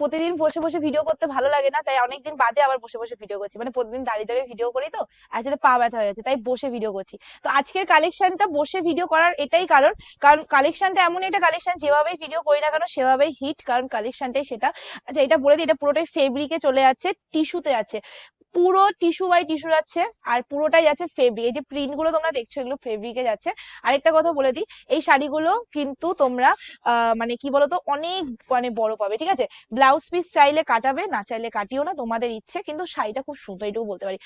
প্রতিদিন বসে বসে ভিডিও করতে ভালো লাগে না, তাই অনেকদিন বাদে আবার বসে বসে ভিডিও করছি। মানে প্রতিদিন দাঁড়িয়ে দাঁড়িয়ে ভিডিও করি তো আসলে পা ব্যথা হয়ে গেছে তাই বসে ভিডিও করছি। তো আজকের কালেকশনটা বসে ভিডিও করার এটাই কারণ কারণ কালেকশনটা এমন একটা কালেকশন যেভাবেই ভিডিও করি না কেন, সেভাবেই হিট কারণ কালেকশনটাই সেটা। আচ্ছা এটা বলে দিই, এটা পুরোটাই ফেব্রিকে চলে যাচ্ছে টিস্যুতে আছে পুরো টিস্যু বাই টিস্যু যাচ্ছে, আর পুরোটাই যাচ্ছে ফেব্রিক এই যে প্রিন্টগুলো তোমরা দেখছ, এগুলো ফেব্রিকে যাচ্ছে। আরেকটা কথা বলে দিই, এই শাড়িগুলো কিন্তু তোমরা মানে কি বলতো, অনেক মানে বড় পাবে, ঠিক আছে? ব্লাউজ পিস চাইলে কাটাবে, না চাইলে কাটিও না, তোমাদের ইচ্ছে, কিন্তু শাড়িটা খুব সুন্দর এটুকু বলতে পারি।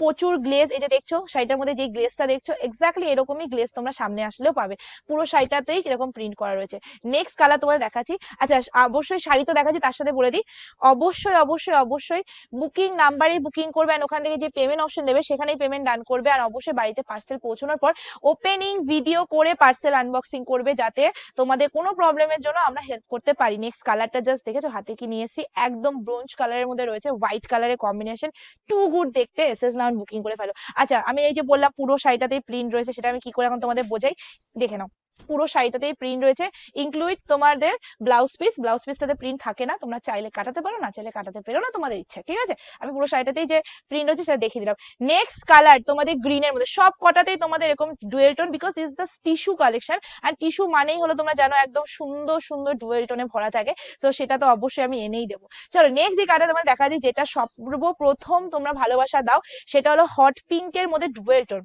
প্রচুর গ্লেজ যে দেখছ, শাড়িটার মধ্যে যে গ্লেজটা দেখছ এক্স্যাক্টলি এরকমই গ্লেজ তোমরা সামনে আসলেও পাবে। পুরো শাড়িটাতেই এরকম প্রিন্ট করা রয়েছে। নেক্সট কালার তোমাদের দেখাচ্ছি। আচ্ছা অবশ্যই শাড়ি তো দেখাচ্ছি, তার সাথে বলে দিই। অবশ্যই অবশ্যই অবশ্যই বুকিং নাম্বারে বুকিং করবে আর ওখান থেকে যে পেমেন্ট অপশন দেবে, সেখানেই পেমেন্ট ডান করবে আর অবশ্যই বাড়িতে পার্সেল পৌঁছানোর পর ওপেনিং ভিডিও করে পার্সেল আনবক্সিং করবে যাতে তোমাদের কোনো প্রবলেমের জন্য আমরা হেল্প করতে পারি। নেক্সট কালারটা জাস্ট দেখেছ? হাতে কি নিয়ে এসেছি? একদম ব্রোঞ্জ কালারের মধ্যে রয়েছে হোয়াইট কালারের কম্বিনেশন টু গুড দেখতে। এস এস নাউন বুকিং করে ফেলো। আচ্ছা আমি এই যে বললাম পুরো শাড়িটাতেই প্রিন্ট রয়েছে, সেটা আমি কি করে এখন তোমাদের বোঝাই? দেখে নাও। পুরো শাড়িটাতেই প্রিন্ট রয়েছে ইনক্লুড তোমাদের ব্লাউজ পিস ব্লাউজ পিসটাতে প্রিন্ট থাকে না, তোমরা চাইলে কাটাতে পারো, না চাইলে কাটাতে পেরো না, তোমাদের ইচ্ছা, ঠিক আছে? আমি পুরো শাড়িটাতেই যে প্রিন্ট রয়েছে সেটা দেখিয়ে দিলাম। নেক্সট কালার তোমাদের গ্রিনের মধ্যে, সব কটাতেই তোমাদের এরকম dual tone because is the tissue collection R tissue মানেই হলো তোমরা জানো একদম সুন্দর সুন্দর ডুয়েল টোনে ভরা থাকে তো সেটা তো অবশ্যই আমি এনেই দেবো। চলো নেক্সট যে কালার তোমার দেখা যায়, যেটা সর্বপ্রথম তোমরা ভালোবাসা দাও, সেটা হলো হট পিঙ্কের মধ্যে ডুয়েল টোন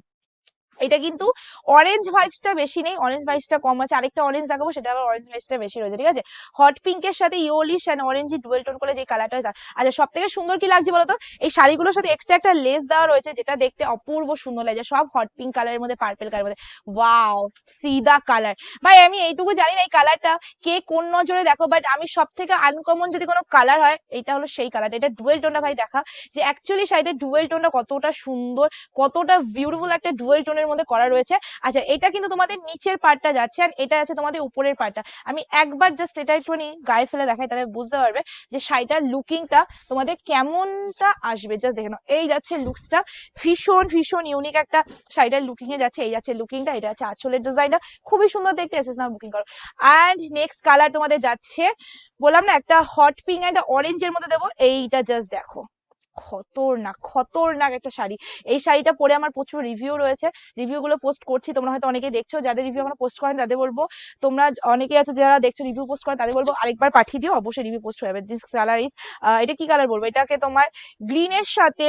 এটা কিন্তু অরেঞ্জ ভাইবসটা বেশি নেই অরেঞ্জ ভাইবসটা কম আছে। আরেকটা অরেঞ্জ দেখাবো, সেটা আবার অরেঞ্জ ভাইবসটা বেশি রয়েছে, ঠিক আছে? হট পিঙ্কের সাথে yellowish and orange dual tone করে যে কালারটা হয়েছে। আচ্ছা সব থেকে সুন্দর কি লাগছে বলতো? এই শাড়িগুলোর সাথে এক্সট্রা একটা লেস দেওয়া রয়েছে, যেটা দেখতে অপূর্ব সুন্দর লাগছে। সব হট পিঙ্ক কালারের মধ্যে পার্পেল কালারের মধ্যে। ওয়াও সিদা কালার ভাই, আমি এইটুকু জানি না এই কালারটা কে কোন নজরে দেখো বাট আমি সব থেকে আনকমন যদি কোনো কালার হয় এটা হলো সেই কালারটা এটা ডুয়েল টোনটা ভাই দেখা, যে অ্যাকচুয়ালি শাড়িটা ডুয়েল টোনটা কতটা সুন্দর, কতটা বিউটিফুল একটা ডুয়েল টোনের মধ্যে করা রয়েছে। আচ্ছা এটা কিন্তু তোমাদের নিচের পার্টটা যাচ্ছে আর এটা আছে তোমাদের উপরের পার্টটা আমি একবার জাস্ট এটা একটুখানি গায়ে ফেলে দেখাই, তাহলে বুঝতে পারবে যে শাড়িটার লুকিংটা তোমাদের কেমনটা আসবে। জাস্ট দেখে নাও। এই যাচ্ছে লুকসটা ভীষণ ভীষণ ইউনিক একটা শাড়িটার লুকিং এ যাচ্ছে। এই যাচ্ছে লুকিংটা এটা আছে আঁচলের ডিজাইনটা খুবই সুন্দর দেখতে এসেস না বুকিং করো। অ্যান্ড নেক্সট কালার তোমাদের যাচ্ছে, বললাম না, একটা হট পিঙ্ক একটা অরেঞ্জের মধ্যে দেবো। এইটা জাস্ট দেখো। খতরনাক খতরনাক একটা শাড়ি। এই শাড়িটা পরে আমার প্রচুর রিভিউ রয়েছে। রিভিউগুলো পোস্ট করছি, তোমরা হয়তো অনেকে দেখছ, যাদের রিভিউ আমরা পোস্ট করেন তাদের বলব, তোমরা অনেকে আছে যারা দেখছ রিভিউ পোস্ট করেন তাদের বলব আরেকবার পাঠিয়ে দিও, অবশ্যই রিভিউ পোস্ট হয়ে যাবে। দিস কালার ইজ এটা কি কালার বলব? এটাকে তোমার গ্রিনের সাথে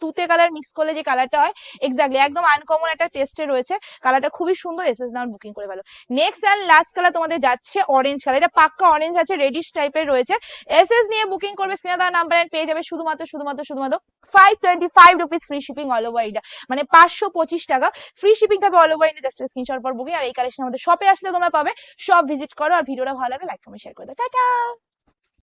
তুতে কালার মিক্স করলে যে কালারটা হয় এক্স্যাক্টলি একদম আনকমন একটা টেস্টে রয়েছে। কালারটা খুবই সুন্দর এসএস নাউন বুকিং করে ভালো নেক্সট অ্যান্ড লাস্ট কালার তোমাদের যাচ্ছে অরেঞ্জ কালার এটা পাক্কা অরেঞ্জ আছে রেডিশ টাইপের রয়েছে। এসএস নিয়ে বুকিং করবে স্ক্রিনে নাম্বার এন্ড পেয়ে যাবে শুধুমাত্র শুধুমাত্র শুধুমাত্র five twenty five rupees free shipping all over India মানে পাঁচশো পঁচিশ টাকা। ফ্রি শিপিং থাকবে all over India just screenshot পর বুকিং আর এই কালেকশন আমাদের শপে আসলে তোমরা পাবে। সব ভিজিট করো আর ভিডিওটা ভালো লাগে লাইক কমেন্ট শেয়ার করে দাও। টাটা!